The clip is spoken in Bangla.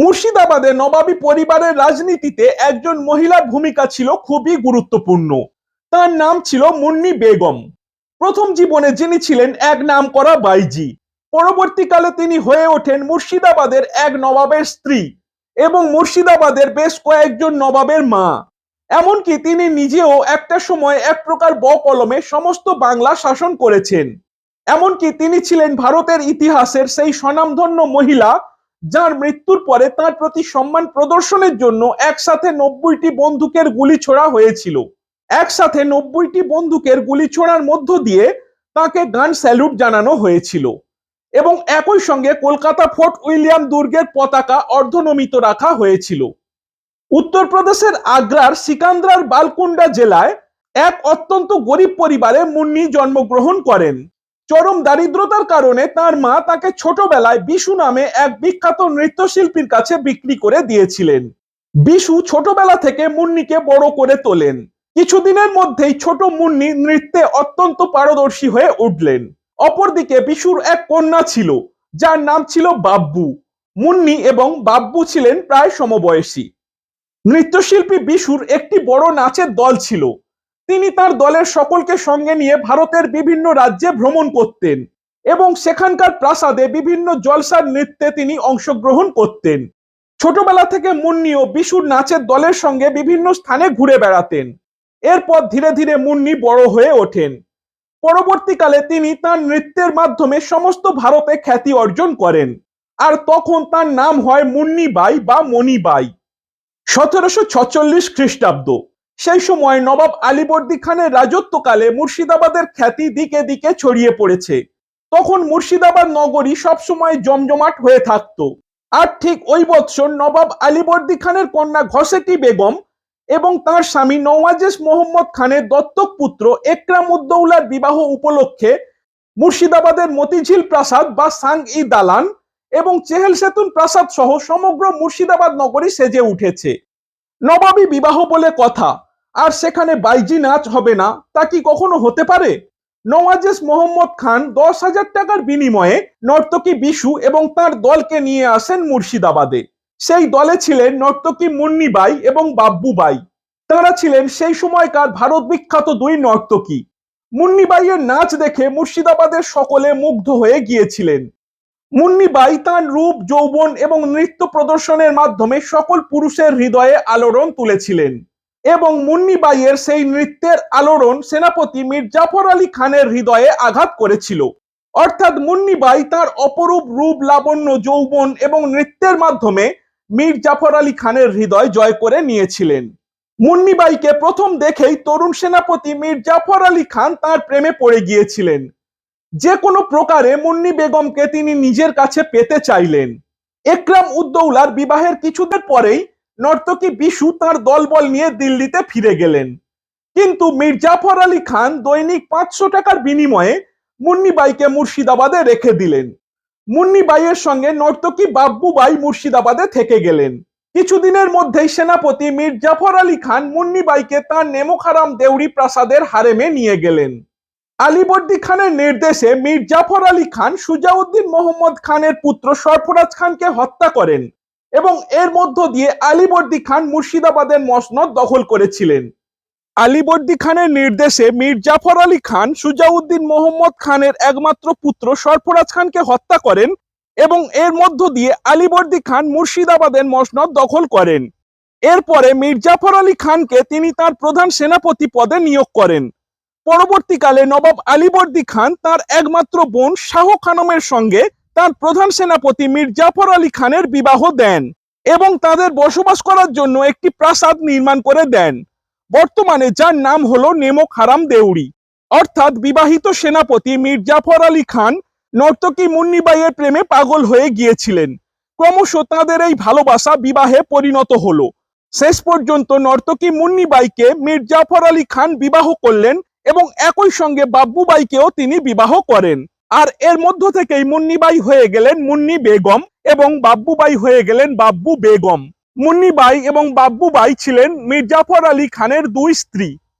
মুর্শিদাবাদে নবাবী পরিবারের রাজনীতিতে একজন মহিলার ভূমিকা ছিল খুবই গুরুত্বপূর্ণ। তার নাম ছিল মুন্নি বেগম। প্রথম জীবনে যিনি ছিলেন এক নাম করা বাইজি। পরবর্তীকালে তিনি হয়ে ওঠেন মুর্শিদাবাদের এক নবাবের স্ত্রী এবং মুর্শিদাবাদের বেশ কয়েকজন নবাবের মা। এমনকি তিনি নিজেও একটা সময় এক প্রকার ব কলমে সমস্ত বাংলা শাসন করেছেন। এমনকি তিনি ছিলেন ভারতের ইতিহাসের সেই স্বনামধন্য মহিলা যার মৃত্যুর পরে তার প্রতি সম্মান প্রদর্শনের জন্য একসাথে নব্বইটি বন্দুকের গুলি ছোড়া হয়েছিল। একসাথে নব্বইটি বন্দুকের গুলি ছোড়ার মধ্য দিয়ে তাকে গান স্যালুট জানানো হয়েছিল। এবং একই সঙ্গে কলকাতা ফোর্ট উইলিয়াম দুর্গের পতাকা অর্ধনমিত রাখা হয়েছিল। উত্তরপ্রদেশের আগ্রার সিকান্দ্রার বালকুন্ডা জেলায় এক অত্যন্ত গরিব পরিবারে মুন্নি জন্মগ্রহণ করেন। চরম দারিদ্রতার কারণে তার মা তাকে ছোটবেলায় বিশু নামে এক বিখ্যাত নৃত্যশিল্পীর কাছে বিক্রি করে দিয়েছিলেন। বিশু ছোটবেলা থেকে মুন্নিকে বড় করে তোলেন। কিছুদিনের মধ্যেই ছোট মুন্নি নৃত্যে অত্যন্ত পারদর্শী হয়ে উঠলেন। অপরদিকে বিশুর এক কন্যা ছিল, যার নাম ছিল বাব্বু। মুন্নি এবং বাব্বু ছিলেন প্রায় সমবয়সী। নৃত্যশিল্পী বিশুর একটি বড় নাচের দল ছিল। তিনি তার দলের সকলকে সঙ্গে নিয়ে ভারতের বিভিন্ন রাজ্যে ভ্রমণ করতেন এবং সেখানকার প্রাসাদে বিভিন্ন জলসার নৃত্যে তিনি অংশগ্রহণ করতেন। ছোটবেলা থেকে মুন্নি ও বিশুর নাচের দলের সঙ্গে বিভিন্ন স্থানে ঘুরে বেড়াতেন। এরপর ধীরে ধীরে মুন্নি বড় হয়ে ওঠেন। পরবর্তীকালে তিনি তার নৃত্যের মাধ্যমে সমস্ত ভারতে খ্যাতি অর্জন করেন আর তখন তার নাম হয় মুন্নিবাই বা মণিবাই। সতেরোশো ছচল্লিশ খ্রিস্টাব্দ। সেই সময় নবাব আলীবর্দী খানের রাজত্বকালে মুর্শিদাবাদের খ্যাতি দিকে দিকে ছড়িয়ে পড়েছে। তখন মুর্শিদাবাদ নগরী সবসময় জমজমাট হয়ে থাকতো। আর ঠিক ওই বৎসর নবাব আলীবর্দী খানের কন্যা ঘসেটি বেগম এবং তার স্বামী নওয়াজেশ মোহাম্মদ খানের দত্তক পুত্র একরাম উদ্দৌলার বিবাহ উপলক্ষে মুর্শিদাবাদের মতিঝিল প্রাসাদ বা সাং ই দালান এবং চেহেল সেতুন প্রাসাদ সহ সমগ্র মুর্শিদাবাদ নগরী সেজে উঠেছে। নবাবী বিবাহ বলে কথা। আর সেখানে বাইজি নাচ হবে না, তা কি কখনো হতে পারে? নওয়াজেস মোহাম্মদ খান দশ হাজার টাকার বিনিময়ে নর্তকী বিশু এবং তার দলকে নিয়ে আসেন মুর্শিদাবাদে। সেই দলে ছিলেন নর্তকী মুন্নিবাই এবং বাব্বুবাই। তারা ছিলেন সেই সময়কার ভারত বিখ্যাত দুই নর্তকী। মুন্নিবাইয়ের নাচ দেখে মুর্শিদাবাদের সকলে মুগ্ধ হয়ে গিয়েছিলেন। মুন্নিবাই তার রূপ, যৌবন এবং নৃত্য প্রদর্শনের মাধ্যমে সকল পুরুষের হৃদয়ে আলোড়ন তুলেছিলেন। এবং মুন্নিবাইয়ের সেই নৃত্যের আলোড়ন সেনাপতি মীর জাফর আলী খানের হৃদয়ে আঘাত করেছিল। অর্থাৎ মুন্নিবাই তার অপরূপ রূপ, লাবণ্য, যৌবন এবং নৃত্যের মাধ্যমে মীর জাফর আলী খানের হৃদয় জয় করে নিয়েছিলেন। মুন্নিবাইকে প্রথম দেখেই তরুণ সেনাপতি মীর জাফর আলী খান তার প্রেমে পড়ে গিয়েছিলেন। যে কোনো প্রকারে মুন্নি বেগমকে তিনি নিজের কাছে পেতে চাইলেন। একরাম উদ্দৌলার বিবাহের কিছুদিন পরেই নর্তকী বিশু তার দলবল নিয়ে দিল্লিতে ফিরে গেলেন। কিন্তু মীর জাফর আলী খান দৈনিক পাঁচশো টাকার বিনিময়ে মুন্নিবাইকে মুর্শিদাবাদে রেখে দিলেন। মুন্নিবাইয়ের সঙ্গে নর্তকী বাব্বুবাই মুর্শিদাবাদে থেকে গেলেন। কিছুদিনের মধ্যেই সেনাপতি মীর জাফর আলী খান মুন্নিবাইকে তার নেমোখারাম দেউরি প্রাসাদের হারেমে নিয়ে গেলেন। আলীবর্দী খানের নির্দেশে মীর জাফর আলী খান সুজাউদ্দিন মোহাম্মদ খানের পুত্র সরফরাজ খানকে হত্যা করেন। এবং এর মধ্য দিয়ে আলীবর্দী খান মুর্শিদাবাদের মসনদ দখল করেছিলেন। আলীবর্দী খানের নির্দেশে মীর জাফর আলী খান, সুজাউদ্দিন মোহাম্মদ খানের একমাত্র পুত্র সরফরাজ খানকে হত্যা করেন এবং এর মধ্য দিয়ে আলীবর্দী খান মুর্শিদাবাদের মসনদ দখল করেন। এরপরে মীর জাফর আলী খানকে তিনি তার প্রধান সেনাপতি পদে নিয়োগ করেন। পরবর্তীকালে নবাব আলীবর্দী খান তার একমাত্র বোন শাহ খানমের সঙ্গে তার প্রধান সেনাপতি মীর জাফর আলী খানের বিবাহ দেন এবং তাদের বসবাস করার জন্য একটি প্রাসাদ নির্মাণ করে দেন। বর্তমানে যার নাম হলো নেমক হারাম দেউরি অর্থাৎ বিবাহিত সেনাপতি মীর জাফর আলী খান নর্তকী মুন্নিবাইয়ের প্রেমে পাগল হয়ে গিয়েছিলেন। ক্রমশ তাদের এই ভালোবাসা বিবাহে পরিণত হলো। শেষ পর্যন্ত নর্তকী মুন্নিবাইকে মীর জাফর আলী খান বিবাহ করলেন এবং একই সঙ্গে বাব্বুবাইকেও তিনি বিবাহ করেন। আর এর মধ্য থেকেই মুন্নিবাই হয়ে গেলেন মুন্নি বেগম এবং বাব্বুবাই হয়ে গেলেন বাব্বু বেগম। মুন্নিবাই এবং বাব্বুবাই ছিলেন মির্জাফর আলী খানের দুই স্ত্রী।